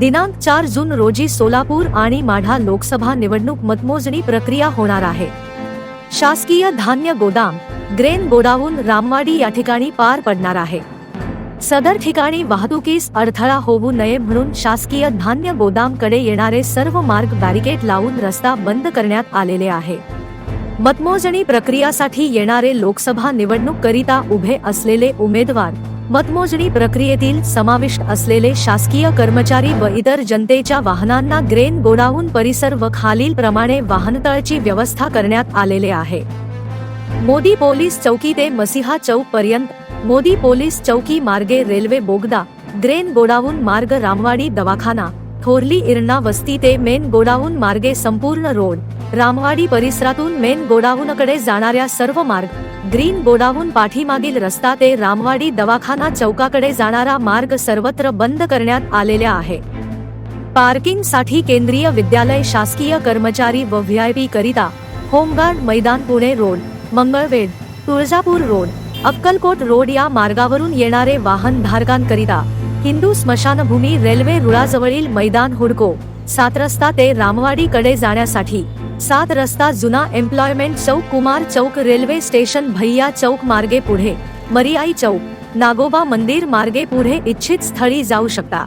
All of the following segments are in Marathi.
दिनांक चार जून रोजी सोलापूर आणि माढा लोकसभा निवडणूक मतमोजणी प्रक्रिया होणार आहे. शासकीय धान्य गोदाम ग्रेन गोडाऊन रामवाडी या ठिकाणी पार पडणार आहे. सदर ठिकाणी वाहतुकीस अडथळा होऊ नये म्हणून शासकीय धान्य गोदामकडे येणारे सर्व मार्ग बॅरिकेड लावून रस्ता बंद करण्यात आलेले आहे. मतमोजणी प्रक्रियासाठी येणारे लोकसभा निवडणूक करिता उभे असलेले उमेदवार मतमोजणी प्रक्रियेतील समाविष्ट असलेले शासकीय कर्मचारी व इतर जनतेच्या वाहनांना ग्रेन गोडाऊन परिसर व खालील प्रमाणे वाहनतळची व्यवस्था करण्यात आलेले आहे. मोदी पोलीस चौकी ते मसिहा चौक पर्यंत मोदी पोलीस चौकी मार्गे रेल्वे बोगदा ग्रेन गोडाऊन मार्ग रामवाडी दवाखाना थोरली इरणा वस्ती ते मेन गोडाऊन मार्गे संपूर्ण रोड. रामवाडी परिसरातून मेन गोडाऊनकडे जाणाऱ्या सर्व मार्ग. ग्रीन गोडाऊन पाठीमागील रस्ता ते रामवाडी दवाखाना चौकाकडे जाणारा मार्ग सर्वत्र बंद करण्यात आलेला आहे. पार्किंगसाठी केंद्रीय विद्यालय शासकीय कर्मचारी व व्हीआयपी करिता होमगार्ड मैदान Pune road Mangalvedha Tuljapur road. Akkalkot road या मार्गावरून येणारे वाहन धारकांकरिता हिंदू स्मशानभूमी रेल्वे रुळाजवळील मैदान हुडको. सात रस्ता ते रामवाडीकडे जाण्यासाठी सात रस्ता जुना एम्प्लॉयमेंट चौक कुमार चौक रेल्वे स्टेशन भैया चौक मार्गे पुढे. मरियाई चौक नागोबा मंदिर मार्गे पुढे इच्छित स्थळी जाऊ शकता.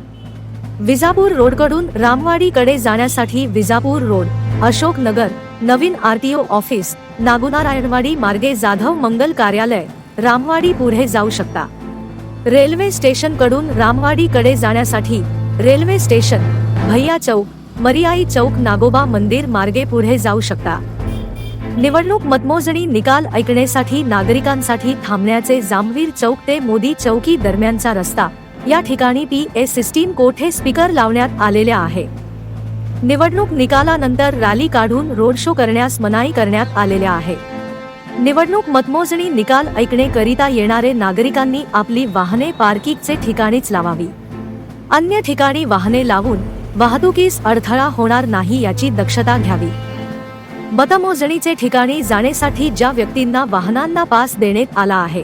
विजापूर रोडकडून रामवाडीकडे जाण्यासाठी विजापूर रोड अशोक नगर नवीन आरटीओ ऑफिस नागुनारायणवाडी मार्गे जाधव मंगल कार्यालय. रामवाडी पुढे जाऊ शकता. रेल्वे स्टेशनकडून रामवाडीकडे जाण्यासाठी रेल्वे स्टेशन भैया चौक मरियाई चौक नागोबा मंदिर मार्गे पुढे जाऊ शकता. निवडणूक मतमोजणी निकाल ऐकण्यासाठी नागरिकांसाठी थांबण्याचे जांभवीर चौक ते मोदी चौकी दरम्यानचा रस्ता. या ठिकाणी पी एस सिस्टीम कोठे स्पीकर लावण्यात आलेल्या आहे? निवडणूक निकालानंतर रॅली काढून रोड शो करण्यास मनाई करण्यात आलेल्या आहे. निवडणूक मतमोजणी निकाल ऐकणेकरिता येणारे नागरिकांनी आपली वाहने पार्किंगचे ठिकाणीच लावावी. अन्य ठिकाणी वाहने लावून वाहतुकीस अडथळा होणार नाही याची दक्षता घ्यावी. मतमोजणीचे ठिकाणी जाण्यासाठी ज्या व्यक्तींना वाहनांना पास देण्यात आला आहे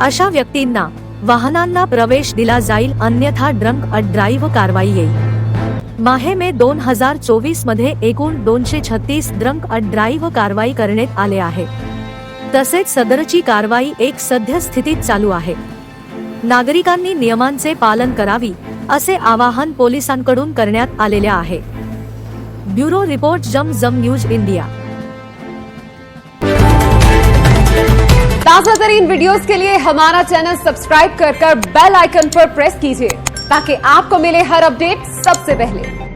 अशा व्यक्तींना वाहनांना प्रवेश दिला जाईल अन्यथा ड्रंक अ ड्राईव्ह कारवाई येईल. माहे मे दोन हजार चोवीसमध्ये एकूण दोनशे छत्तीस ड्रंक अ ड्राईव्ह कारवाई करण्यात आले आहे. तसेच सदरची कारवाई एक सध्य स्थितीत चालू आहे. नागरिकांनी नियमांचे पालन करावी, असे आवाहन पोलिसांकडून करण्यात आलेले आहे. ब्युरो रिपोर्ट जम जम न्यूज़ इंडिया. ताज़ा तरीन वीडियोस के लिए हमारा चैनल सब्सक्राइब कर कर बेल आइकन पर प्रेस कीजिए, ताकि आपको मिले हर अपडेट सबसे पहले।